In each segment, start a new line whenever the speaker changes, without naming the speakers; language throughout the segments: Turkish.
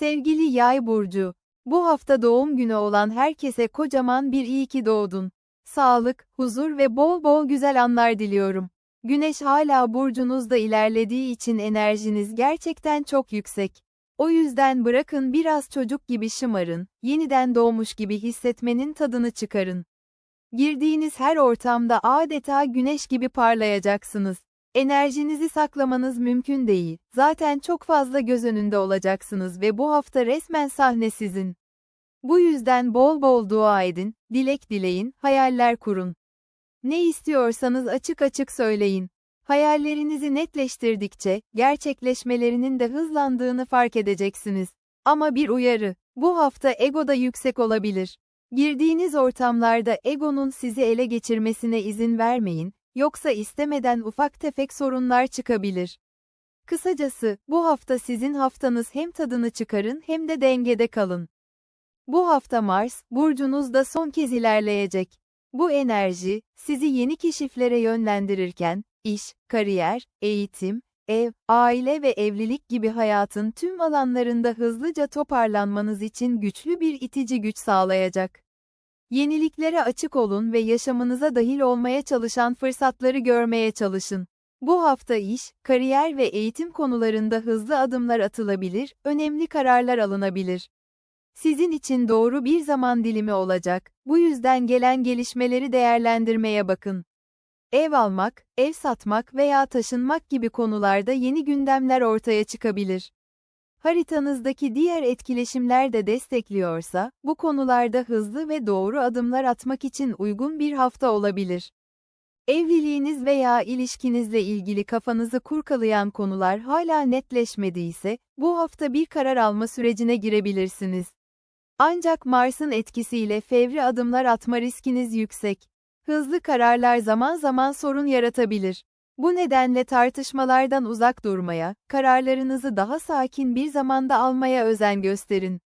Sevgili Yay burcu, bu hafta doğum günü olan herkese kocaman bir iyi ki doğdun. Sağlık, huzur ve bol bol güzel anlar diliyorum. Güneş hala burcunuzda ilerlediği için enerjiniz gerçekten çok yüksek. O yüzden bırakın biraz çocuk gibi şımarın, yeniden doğmuş gibi hissetmenin tadını çıkarın. Girdiğiniz her ortamda adeta güneş gibi parlayacaksınız. Enerjinizi saklamanız mümkün değil. Zaten çok fazla göz önünde olacaksınız ve bu hafta resmen sahne sizin. Bu yüzden bol bol dua edin, dilek dileyin, hayaller kurun. Ne istiyorsanız açık açık söyleyin. Hayallerinizi netleştirdikçe, gerçekleşmelerinin de hızlandığını fark edeceksiniz. Ama bir uyarı, bu hafta ego da yüksek olabilir. Girdiğiniz ortamlarda egonun sizi ele geçirmesine izin vermeyin, yoksa istemeden ufak tefek sorunlar çıkabilir. Kısacası, bu hafta sizin haftanız hem tadını çıkarın hem de dengede kalın. Bu hafta Mars, burcunuzda son kez ilerleyecek. Bu enerji, sizi yeni keşiflere yönlendirirken, iş, kariyer, eğitim, ev, aile ve evlilik gibi hayatın tüm alanlarında hızlıca toparlanmanız için güçlü bir itici güç sağlayacak. Yeniliklere açık olun ve yaşamınıza dahil olmaya çalışan fırsatları görmeye çalışın. Bu hafta iş, kariyer ve eğitim konularında hızlı adımlar atılabilir, önemli kararlar alınabilir. Sizin için doğru bir zaman dilimi olacak, bu yüzden gelen gelişmeleri değerlendirmeye bakın. Ev almak, ev satmak veya taşınmak gibi konularda yeni gündemler ortaya çıkabilir. Haritanızdaki diğer etkileşimler de destekliyorsa, bu konularda hızlı ve doğru adımlar atmak için uygun bir hafta olabilir. Evliliğiniz veya ilişkinizle ilgili kafanızı kurkalayan konular hala netleşmediyse, bu hafta bir karar alma sürecine girebilirsiniz. Ancak Mars'ın etkisiyle fevri adımlar atma riskiniz yüksek. Hızlı kararlar zaman zaman sorun yaratabilir. Bu nedenle tartışmalardan uzak durmaya, kararlarınızı daha sakin bir zamanda almaya özen gösterin.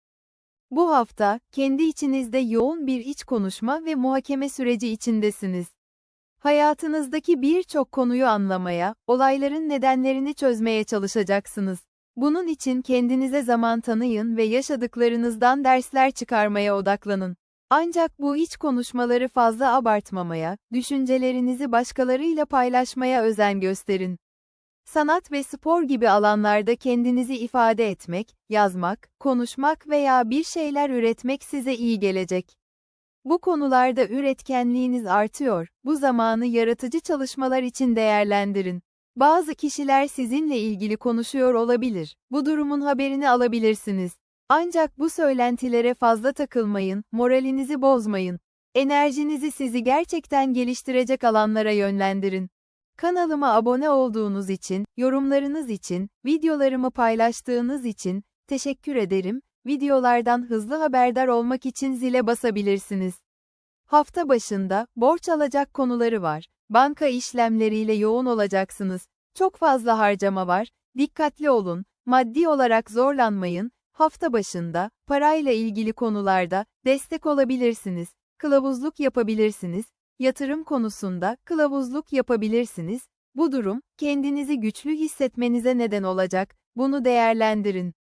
Bu hafta, kendi içinizde yoğun bir iç konuşma ve muhakeme süreci içindesiniz. Hayatınızdaki birçok konuyu anlamaya, olayların nedenlerini çözmeye çalışacaksınız. Bunun için kendinize zaman tanıyın ve yaşadıklarınızdan dersler çıkarmaya odaklanın. Ancak bu iç konuşmaları fazla abartmamaya, düşüncelerinizi başkalarıyla paylaşmaya özen gösterin. Sanat ve spor gibi alanlarda kendinizi ifade etmek, yazmak, konuşmak veya bir şeyler üretmek size iyi gelecek. Bu konularda üretkenliğiniz artıyor, bu zamanı yaratıcı çalışmalar için değerlendirin. Bazı kişiler sizinle ilgili konuşuyor olabilir, bu durumun haberini alabilirsiniz. Ancak bu söylentilere fazla takılmayın, moralinizi bozmayın. Enerjinizi sizi gerçekten geliştirecek alanlara yönlendirin. Kanalıma abone olduğunuz için, yorumlarınız için, videolarımı paylaştığınız için teşekkür ederim. Videolardan hızlı haberdar olmak için zile basabilirsiniz. Hafta başında borç alacak konuları var. Banka işlemleriyle yoğun olacaksınız. Çok fazla harcama var. Dikkatli olun. Maddi olarak zorlanmayın. Hafta başında, parayla ilgili konularda, destek olabilirsiniz, kılavuzluk yapabilirsiniz, yatırım konusunda, kılavuzluk yapabilirsiniz, bu durum, kendinizi güçlü hissetmenize neden olacak, bunu değerlendirin.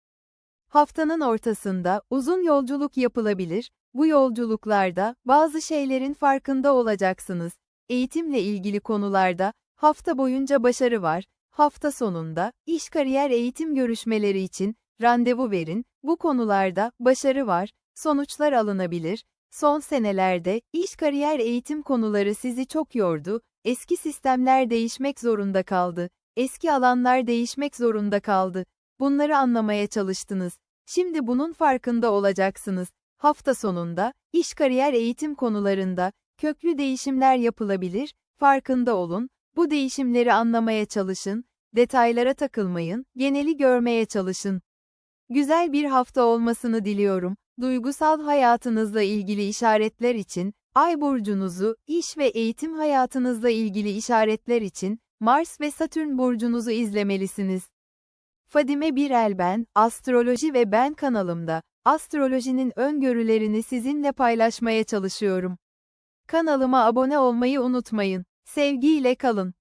Haftanın ortasında, uzun yolculuk yapılabilir, bu yolculuklarda, bazı şeylerin farkında olacaksınız. Eğitimle ilgili konularda, hafta boyunca başarı var, hafta sonunda, iş kariyer eğitim görüşmeleri için, randevu verin, bu konularda başarı var, sonuçlar alınabilir. Son senelerde iş kariyer eğitim konuları sizi çok yordu. Eski sistemler değişmek zorunda kaldı. Eski alanlar değişmek zorunda kaldı. Bunları anlamaya çalıştınız. Şimdi bunun farkında olacaksınız. Hafta sonunda iş kariyer eğitim konularında köklü değişimler yapılabilir. Farkında olun. Bu değişimleri anlamaya çalışın. Detaylara takılmayın. Geneli görmeye çalışın. Güzel bir hafta olmasını diliyorum. Duygusal hayatınızla ilgili işaretler için, Ay burcunuzu, iş ve eğitim hayatınızla ilgili işaretler için, Mars ve Satürn burcunuzu izlemelisiniz. Fadime Birel ben, Astroloji ve Ben kanalımda, astrolojinin öngörülerini sizinle paylaşmaya çalışıyorum. Kanalıma abone olmayı unutmayın. Sevgiyle kalın.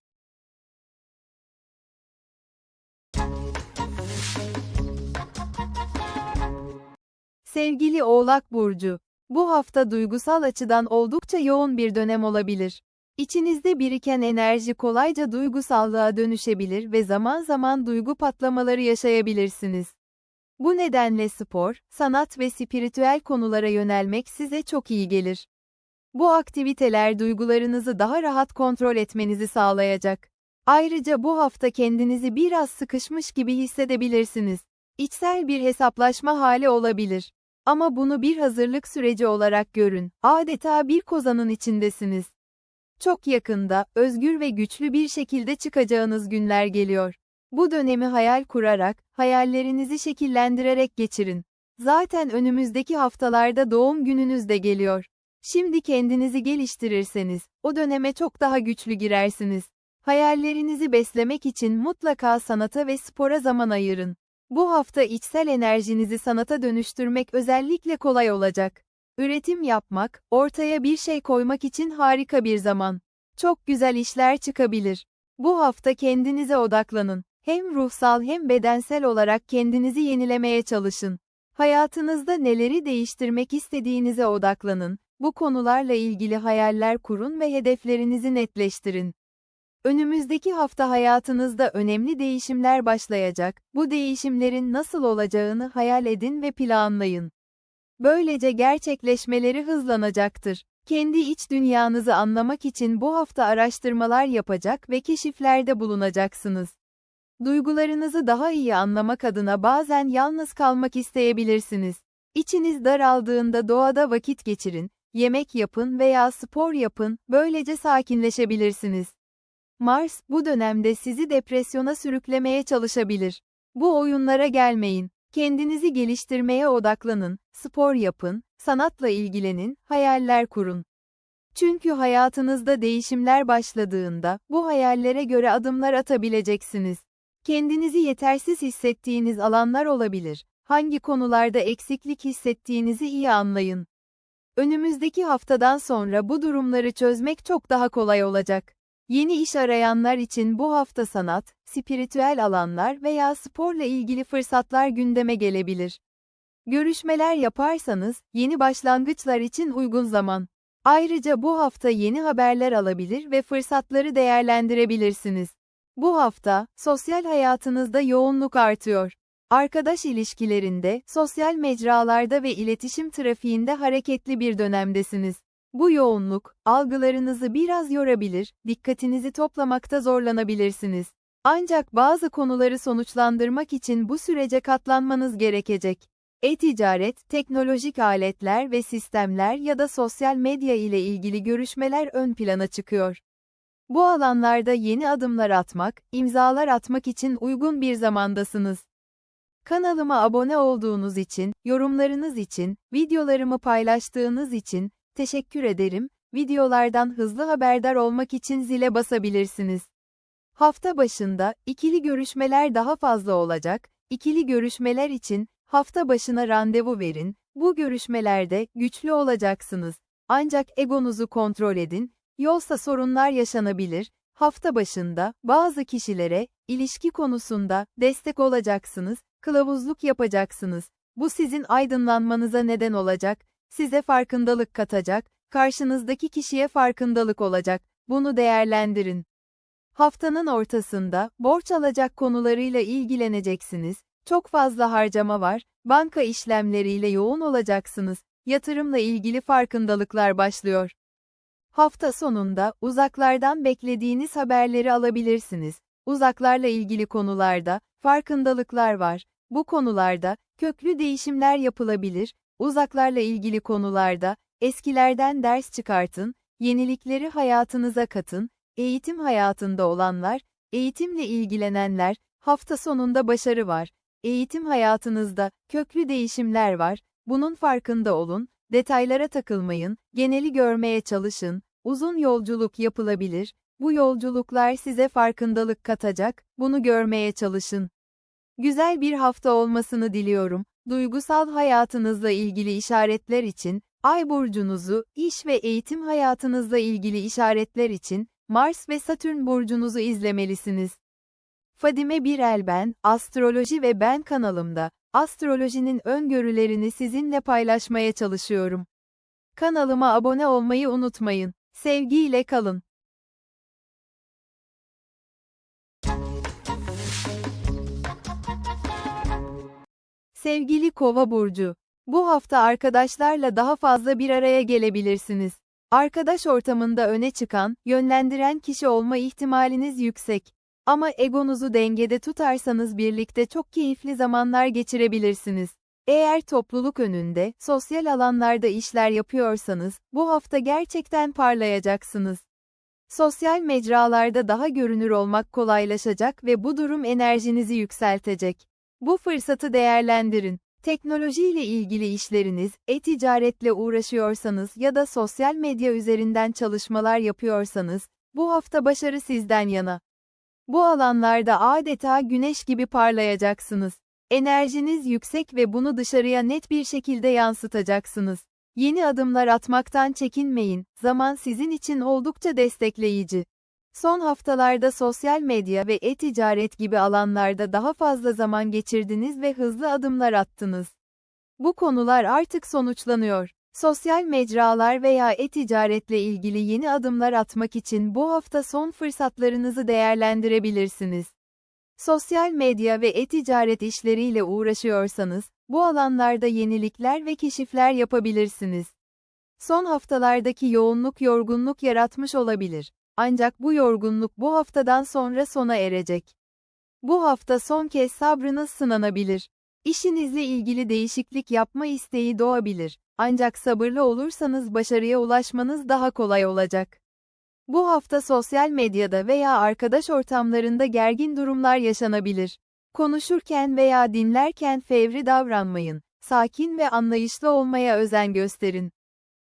Sevgili Oğlak Burcu, bu hafta duygusal açıdan oldukça yoğun bir dönem olabilir. İçinizde biriken enerji kolayca duygusallığa dönüşebilir ve zaman zaman duygu patlamaları yaşayabilirsiniz. Bu nedenle spor, sanat ve spiritüel konulara yönelmek size çok iyi gelir. Bu aktiviteler duygularınızı daha rahat kontrol etmenizi sağlayacak. Ayrıca bu hafta kendinizi biraz sıkışmış gibi hissedebilirsiniz. İçsel bir hesaplaşma hali olabilir. Ama bunu bir hazırlık süreci olarak görün. Adeta bir kozanın içindesiniz. Çok yakında, özgür ve güçlü bir şekilde çıkacağınız günler geliyor. Bu dönemi hayal kurarak, hayallerinizi şekillendirerek geçirin. Zaten önümüzdeki haftalarda doğum gününüz de geliyor. Şimdi kendinizi geliştirirseniz, o döneme çok daha güçlü girersiniz. Hayallerinizi beslemek için mutlaka sanata ve spora zaman ayırın. Bu hafta içsel enerjinizi sanata dönüştürmek özellikle kolay olacak. Üretim yapmak, ortaya bir şey koymak için harika bir zaman. Çok güzel işler çıkabilir. Bu hafta kendinize odaklanın. Hem ruhsal hem bedensel olarak kendinizi yenilemeye çalışın. Hayatınızda neleri değiştirmek istediğinize odaklanın. Bu konularla ilgili hayaller kurun ve hedeflerinizi netleştirin. Önümüzdeki hafta hayatınızda önemli değişimler başlayacak. Bu değişimlerin nasıl olacağını hayal edin ve planlayın. Böylece gerçekleşmeleri hızlanacaktır. Kendi iç dünyanızı anlamak için bu hafta araştırmalar yapacak ve keşiflerde bulunacaksınız. Duygularınızı daha iyi anlamak adına bazen yalnız kalmak isteyebilirsiniz. İçiniz daraldığında doğada vakit geçirin, yemek yapın veya spor yapın, böylece sakinleşebilirsiniz. Mars, bu dönemde sizi depresyona sürüklemeye çalışabilir. Bu oyunlara gelmeyin. Kendinizi geliştirmeye odaklanın, spor yapın, sanatla ilgilenin, hayaller kurun. Çünkü hayatınızda değişimler başladığında, bu hayallere göre adımlar atabileceksiniz. Kendinizi yetersiz hissettiğiniz alanlar olabilir. Hangi konularda eksiklik hissettiğinizi iyi anlayın. Önümüzdeki haftadan sonra bu durumları çözmek çok daha kolay olacak. Yeni iş arayanlar için bu hafta sanat, spiritüel alanlar veya sporla ilgili fırsatlar gündeme gelebilir. Görüşmeler yaparsanız, yeni başlangıçlar için uygun zaman. Ayrıca bu hafta yeni haberler alabilir ve fırsatları değerlendirebilirsiniz. Bu hafta, sosyal hayatınızda yoğunluk artıyor. Arkadaş ilişkilerinde, sosyal mecralarda ve iletişim trafiğinde hareketli bir dönemdesiniz. Bu yoğunluk, algılarınızı biraz yorabilir, dikkatinizi toplamakta zorlanabilirsiniz. Ancak bazı konuları sonuçlandırmak için bu sürece katlanmanız gerekecek. E-ticaret, teknolojik aletler ve sistemler ya da sosyal medya ile ilgili görüşmeler ön plana çıkıyor. Bu alanlarda yeni adımlar atmak, imzalar atmak için uygun bir zamandasınız. Kanalıma abone olduğunuz için, yorumlarınız için, videolarımı paylaştığınız için teşekkür ederim. Videolardan hızlı haberdar olmak için zile basabilirsiniz. Hafta başında ikili görüşmeler daha fazla olacak. İkili görüşmeler için hafta başına randevu verin. Bu görüşmelerde güçlü olacaksınız. Ancak egonuzu kontrol edin. Yolsa sorunlar yaşanabilir. Hafta başında bazı kişilere ilişki konusunda destek olacaksınız, kılavuzluk yapacaksınız. Bu sizin aydınlanmanıza neden olacak, size farkındalık katacak, karşınızdaki kişiye farkındalık olacak. Bunu değerlendirin. Haftanın ortasında borç alacak konularıyla ilgileneceksiniz. Çok fazla harcama var. Banka işlemleriyle yoğun olacaksınız. Yatırımla ilgili farkındalıklar başlıyor. Hafta sonunda uzaklardan beklediğiniz haberleri alabilirsiniz. Uzaklarla ilgili konularda farkındalıklar var. Bu konularda köklü değişimler yapılabilir. Uzaklarla ilgili konularda eskilerden ders çıkartın, yenilikleri hayatınıza katın. Eğitim hayatında olanlar, eğitimle ilgilenenler, hafta sonunda başarı var. Eğitim hayatınızda köklü değişimler var. Bunun farkında olun. Detaylara takılmayın, geneli görmeye çalışın. Uzun yolculuk yapılabilir. Bu yolculuklar size farkındalık katacak. Bunu görmeye çalışın. Güzel bir hafta olmasını diliyorum. Duygusal hayatınızla ilgili işaretler için, Ay burcunuzu, iş ve eğitim hayatınızla ilgili işaretler için, Mars ve Satürn burcunuzu izlemelisiniz. Fadime Birel ben, Astroloji ve Ben kanalımda, astrolojinin öngörülerini sizinle paylaşmaya çalışıyorum. Kanalıma abone olmayı unutmayın. Sevgiyle kalın. Sevgili Kova burcu, bu hafta arkadaşlarla daha fazla bir araya gelebilirsiniz. Arkadaş ortamında öne çıkan, yönlendiren kişi olma ihtimaliniz yüksek. Ama egonuzu dengede tutarsanız birlikte çok keyifli zamanlar geçirebilirsiniz. Eğer topluluk önünde, sosyal alanlarda işler yapıyorsanız, bu hafta gerçekten parlayacaksınız. Sosyal mecralarda daha görünür olmak kolaylaşacak ve bu durum enerjinizi yükseltecek. Bu fırsatı değerlendirin. Teknolojiyle ilgili işleriniz, e-ticaretle uğraşıyorsanız ya da sosyal medya üzerinden çalışmalar yapıyorsanız, bu hafta başarı sizden yana. Bu alanlarda adeta güneş gibi parlayacaksınız. Enerjiniz yüksek ve bunu dışarıya net bir şekilde yansıtacaksınız. Yeni adımlar atmaktan çekinmeyin, zaman sizin için oldukça destekleyici. Son haftalarda sosyal medya ve e-ticaret gibi alanlarda daha fazla zaman geçirdiniz ve hızlı adımlar attınız. Bu konular artık sonuçlanıyor. Sosyal mecralar veya e-ticaretle ilgili yeni adımlar atmak için bu hafta son fırsatlarınızı değerlendirebilirsiniz. Sosyal medya ve e-ticaret işleriyle uğraşıyorsanız, bu alanlarda yenilikler ve keşifler yapabilirsiniz. Son haftalardaki yoğunluk yorgunluk yaratmış olabilir. Ancak bu yorgunluk bu haftadan sonra sona erecek. Bu hafta son kez sabrınız sınanabilir. İşinizle ilgili değişiklik yapma isteği doğabilir. Ancak sabırlı olursanız başarıya ulaşmanız daha kolay olacak. Bu hafta sosyal medyada veya arkadaş ortamlarında gergin durumlar yaşanabilir. Konuşurken veya dinlerken fevri davranmayın. Sakin ve anlayışlı olmaya özen gösterin.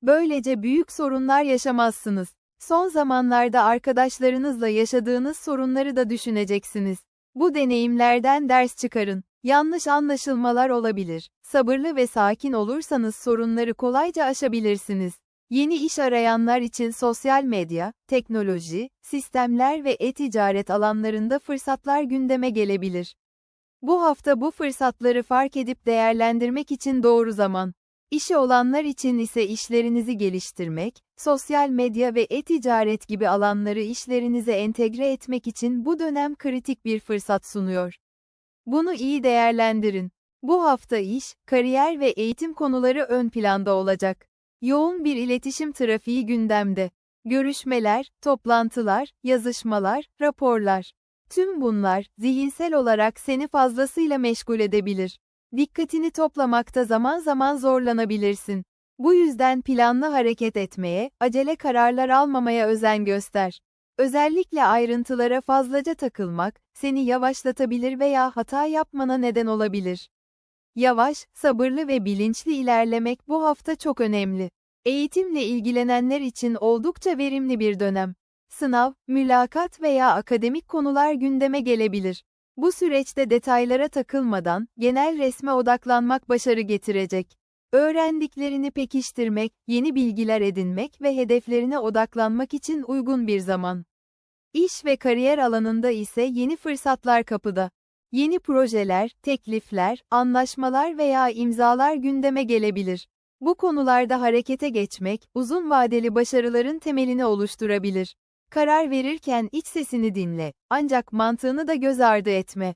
Böylece büyük sorunlar yaşamazsınız. Son zamanlarda arkadaşlarınızla yaşadığınız sorunları da düşüneceksiniz. Bu deneyimlerden ders çıkarın. Yanlış anlaşılmalar olabilir. Sabırlı ve sakin olursanız sorunları kolayca aşabilirsiniz. Yeni iş arayanlar için sosyal medya, teknoloji, sistemler ve e-ticaret alanlarında fırsatlar gündeme gelebilir. Bu hafta bu fırsatları fark edip değerlendirmek için doğru zaman. İşi olanlar için ise işlerinizi geliştirmek, sosyal medya ve e-ticaret gibi alanları işlerinize entegre etmek için bu dönem kritik bir fırsat sunuyor. Bunu iyi değerlendirin. Bu hafta iş, kariyer ve eğitim konuları ön planda olacak. Yoğun bir iletişim trafiği gündemde. Görüşmeler, toplantılar, yazışmalar, raporlar. Tüm bunlar, zihinsel olarak seni fazlasıyla meşgul edebilir. Dikkatini toplamakta zaman zaman zorlanabilirsin. Bu yüzden planlı hareket etmeye, acele kararlar almamaya özen göster. Özellikle ayrıntılara fazlaca takılmak, seni yavaşlatabilir veya hata yapmana neden olabilir. Yavaş, sabırlı ve bilinçli ilerlemek bu hafta çok önemli. Eğitimle ilgilenenler için oldukça verimli bir dönem. Sınav, mülakat veya akademik konular gündeme gelebilir. Bu süreçte detaylara takılmadan, genel resme odaklanmak başarı getirecek. Öğrendiklerini pekiştirmek, yeni bilgiler edinmek ve hedeflerine odaklanmak için uygun bir zaman. İş ve kariyer alanında ise yeni fırsatlar kapıda. Yeni projeler, teklifler, anlaşmalar veya imzalar gündeme gelebilir. Bu konularda harekete geçmek, uzun vadeli başarıların temelini oluşturabilir. Karar verirken iç sesini dinle, ancak mantığını da göz ardı etme.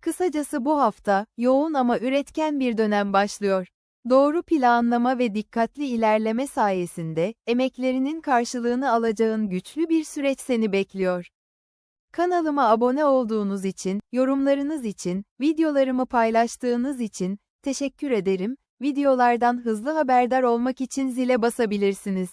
Kısacası bu hafta, yoğun ama üretken bir dönem başlıyor. Doğru planlama ve dikkatli ilerleme sayesinde, emeklerinin karşılığını alacağın güçlü bir süreç seni bekliyor. Kanalıma abone olduğunuz için, yorumlarınız için, videolarımı paylaştığınız için, teşekkür ederim, videolardan hızlı haberdar olmak için zile basabilirsiniz.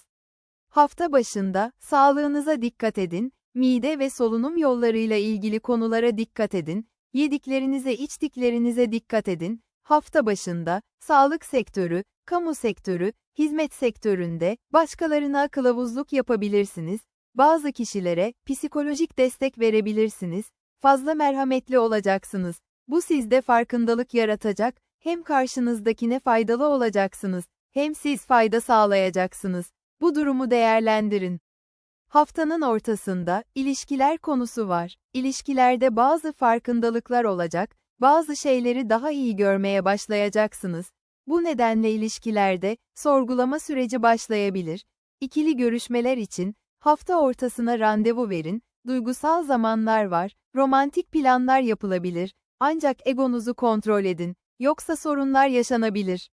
Hafta başında, sağlığınıza dikkat edin, mide ve solunum yollarıyla ilgili konulara dikkat edin, yediklerinize içtiklerinize dikkat edin, hafta başında, sağlık sektörü, kamu sektörü, hizmet sektöründe, başkalarına kılavuzluk yapabilirsiniz, bazı kişilere, psikolojik destek verebilirsiniz, fazla merhametli olacaksınız, bu sizde farkındalık yaratacak, hem karşınızdakine faydalı olacaksınız, hem siz fayda sağlayacaksınız. Bu durumu değerlendirin. Haftanın ortasında ilişkiler konusu var. İlişkilerde bazı farkındalıklar olacak, bazı şeyleri daha iyi görmeye başlayacaksınız. Bu nedenle ilişkilerde sorgulama süreci başlayabilir. İkili görüşmeler için hafta ortasına randevu verin. Duygusal zamanlar var, romantik planlar yapılabilir. Ancak egonuzu kontrol edin, yoksa sorunlar yaşanabilir.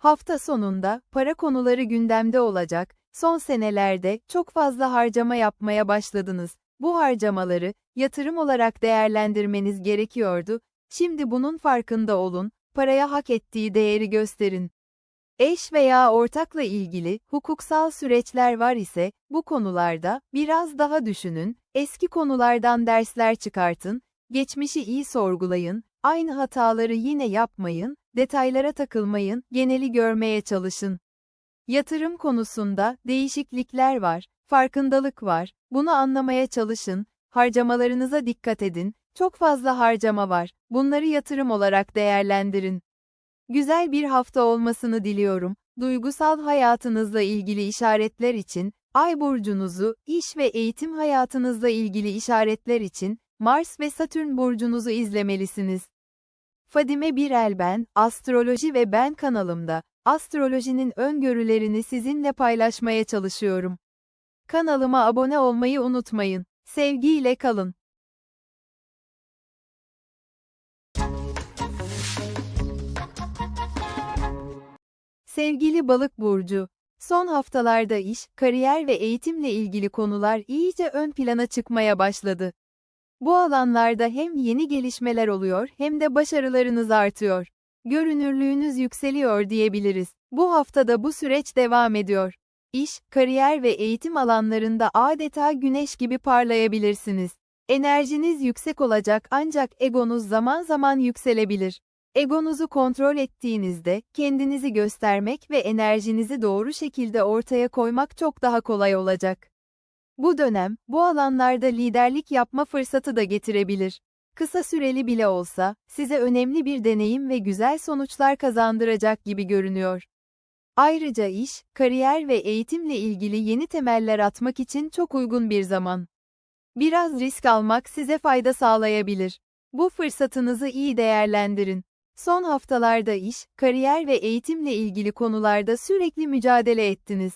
Hafta sonunda para konuları gündemde olacak. Son senelerde çok fazla harcama yapmaya başladınız. Bu harcamaları yatırım olarak değerlendirmeniz gerekiyordu. Şimdi bunun farkında olun. Paraya hak ettiği değeri gösterin. Eş veya ortakla ilgili hukuksal süreçler var ise bu konularda biraz daha düşünün. Eski konulardan dersler çıkartın. Geçmişi iyi sorgulayın. Aynı hataları yine yapmayın. Detaylara takılmayın. Geneli görmeye çalışın. Yatırım konusunda değişiklikler var, farkındalık var. Bunu anlamaya çalışın. Harcamalarınıza dikkat edin. Çok fazla harcama var. Bunları yatırım olarak değerlendirin. Güzel bir hafta olmasını diliyorum. Duygusal hayatınızla ilgili işaretler için, Ay burcunuzu, iş ve eğitim hayatınızla ilgili işaretler için, Mars ve Satürn burcunuzu izlemelisiniz. Fadime Birel ben, Astroloji ve Ben kanalımda, astrolojinin öngörülerini sizinle paylaşmaya çalışıyorum. Kanalıma abone olmayı unutmayın. Sevgiyle kalın. Sevgili Balık burcu, son haftalarda iş, kariyer ve eğitimle ilgili konular iyice ön plana çıkmaya başladı. Bu alanlarda hem yeni gelişmeler oluyor hem de başarılarınız artıyor. Görünürlüğünüz yükseliyor diyebiliriz. Bu haftada bu süreç devam ediyor. İş, kariyer ve eğitim alanlarında adeta güneş gibi parlayabilirsiniz. Enerjiniz yüksek olacak ancak egonuz zaman zaman yükselebilir. Egonuzu kontrol ettiğinizde, kendinizi göstermek ve enerjinizi doğru şekilde ortaya koymak çok daha kolay olacak. Bu dönem, bu alanlarda liderlik yapma fırsatı da getirebilir. Kısa süreli bile olsa, size önemli bir deneyim ve güzel sonuçlar kazandıracak gibi görünüyor. Ayrıca iş, kariyer ve eğitimle ilgili yeni temeller atmak için çok uygun bir zaman. Biraz risk almak size fayda sağlayabilir. Bu fırsatınızı iyi değerlendirin. Son haftalarda iş, kariyer ve eğitimle ilgili konularda sürekli mücadele ettiniz.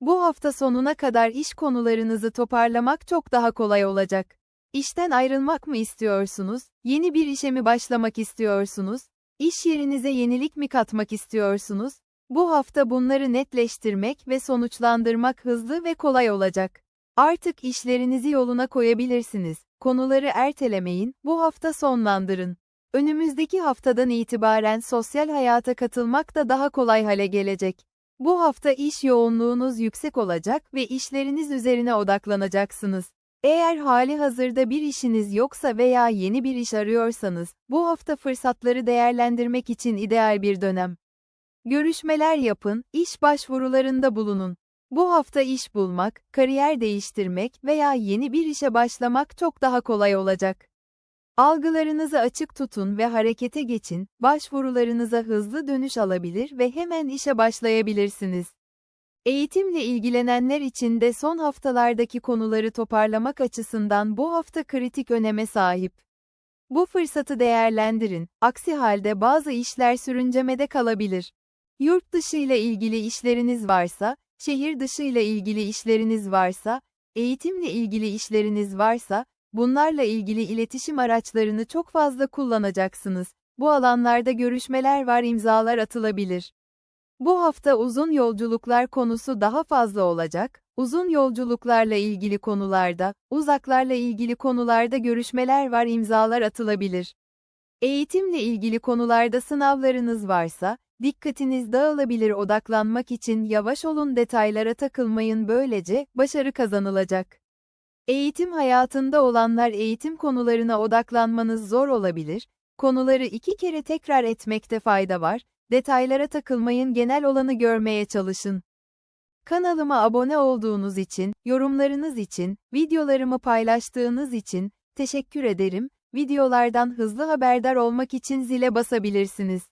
Bu hafta sonuna kadar iş konularınızı toparlamak çok daha kolay olacak. İşten ayrılmak mı istiyorsunuz? Yeni bir işe mi başlamak istiyorsunuz? İş yerinize yenilik mi katmak istiyorsunuz? Bu hafta bunları netleştirmek ve sonuçlandırmak hızlı ve kolay olacak. Artık işlerinizi yoluna koyabilirsiniz. Konuları ertelemeyin, bu hafta sonlandırın. Önümüzdeki haftadan itibaren sosyal hayata katılmak da daha kolay hale gelecek. Bu hafta iş yoğunluğunuz yüksek olacak ve işleriniz üzerine odaklanacaksınız. Eğer hali hazırda bir işiniz yoksa veya yeni bir iş arıyorsanız, bu hafta fırsatları değerlendirmek için ideal bir dönem. Görüşmeler yapın, iş başvurularında bulunun. Bu hafta iş bulmak, kariyer değiştirmek veya yeni bir işe başlamak çok daha kolay olacak. Algılarınızı açık tutun ve harekete geçin, başvurularınıza hızlı dönüş alabilir ve hemen işe başlayabilirsiniz. Eğitimle ilgilenenler için de son haftalardaki konuları toparlamak açısından bu hafta kritik öneme sahip. Bu fırsatı değerlendirin, aksi halde bazı işler sürüncemede kalabilir. Yurt dışı ile ilgili işleriniz varsa, şehir dışı ile ilgili işleriniz varsa, eğitimle ilgili işleriniz varsa, bunlarla ilgili iletişim araçlarını çok fazla kullanacaksınız. Bu alanlarda görüşmeler var imzalar atılabilir. Bu hafta uzun yolculuklar konusu daha fazla olacak. Uzun yolculuklarla ilgili konularda, uzaklarla ilgili konularda görüşmeler var imzalar atılabilir. Eğitimle ilgili konularda sınavlarınız varsa, dikkatiniz dağılabilir odaklanmak için yavaş olun detaylara takılmayın böylece, başarı kazanılacak. Eğitim hayatında olanlar eğitim konularına odaklanmanız zor olabilir, konuları iki kere tekrar etmekte fayda var, detaylara takılmayın genel olanı görmeye çalışın. Kanalıma abone olduğunuz için, yorumlarınız için, videolarımı paylaştığınız için, teşekkür ederim, videolardan hızlı haberdar olmak için zile basabilirsiniz.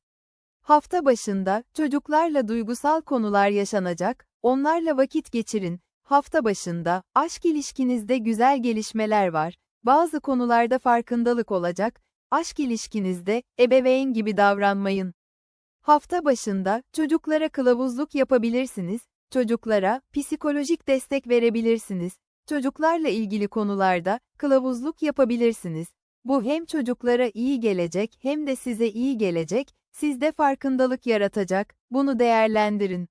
Hafta başında, çocuklarla duygusal konular yaşanacak, onlarla vakit geçirin, Hafta başında, aşk ilişkinizde güzel gelişmeler var. Bazı konularda farkındalık olacak, aşk ilişkinizde, ebeveyn gibi davranmayın. Hafta başında, çocuklara kılavuzluk yapabilirsiniz, çocuklara, psikolojik destek verebilirsiniz, çocuklarla ilgili konularda, kılavuzluk yapabilirsiniz. Bu hem çocuklara iyi gelecek hem de size iyi gelecek, sizde farkındalık yaratacak, bunu değerlendirin.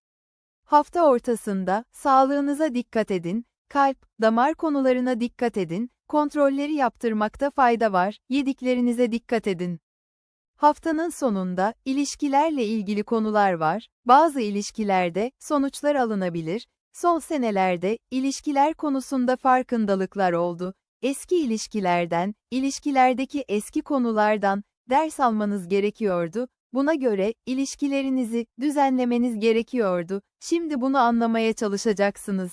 Hafta ortasında, sağlığınıza dikkat edin, kalp, damar konularına dikkat edin, kontrolleri yaptırmakta fayda var, yediklerinize dikkat edin. Haftanın sonunda, ilişkilerle ilgili konular var, bazı ilişkilerde, sonuçlar alınabilir, son senelerde, ilişkiler konusunda farkındalıklar oldu, eski ilişkilerden, ilişkilerdeki eski konulardan, ders almanız gerekiyordu, buna göre, ilişkilerinizi, düzenlemeniz gerekiyordu, şimdi bunu anlamaya çalışacaksınız.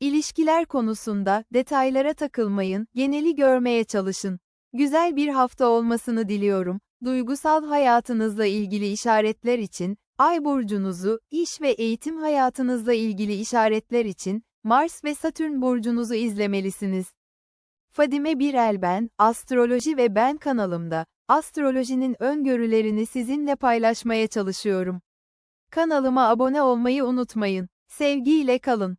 İlişkiler konusunda, detaylara takılmayın, geneli görmeye çalışın. Güzel bir hafta olmasını diliyorum. Duygusal hayatınızla ilgili işaretler için, Ay burcunuzu, iş ve eğitim hayatınızla ilgili işaretler için, Mars ve Satürn burcunuzu izlemelisiniz. Fadime Birel ben, Astroloji ve Ben kanalımda, astrolojinin öngörülerini sizinle paylaşmaya çalışıyorum. Kanalıma abone olmayı unutmayın. Sevgiyle kalın.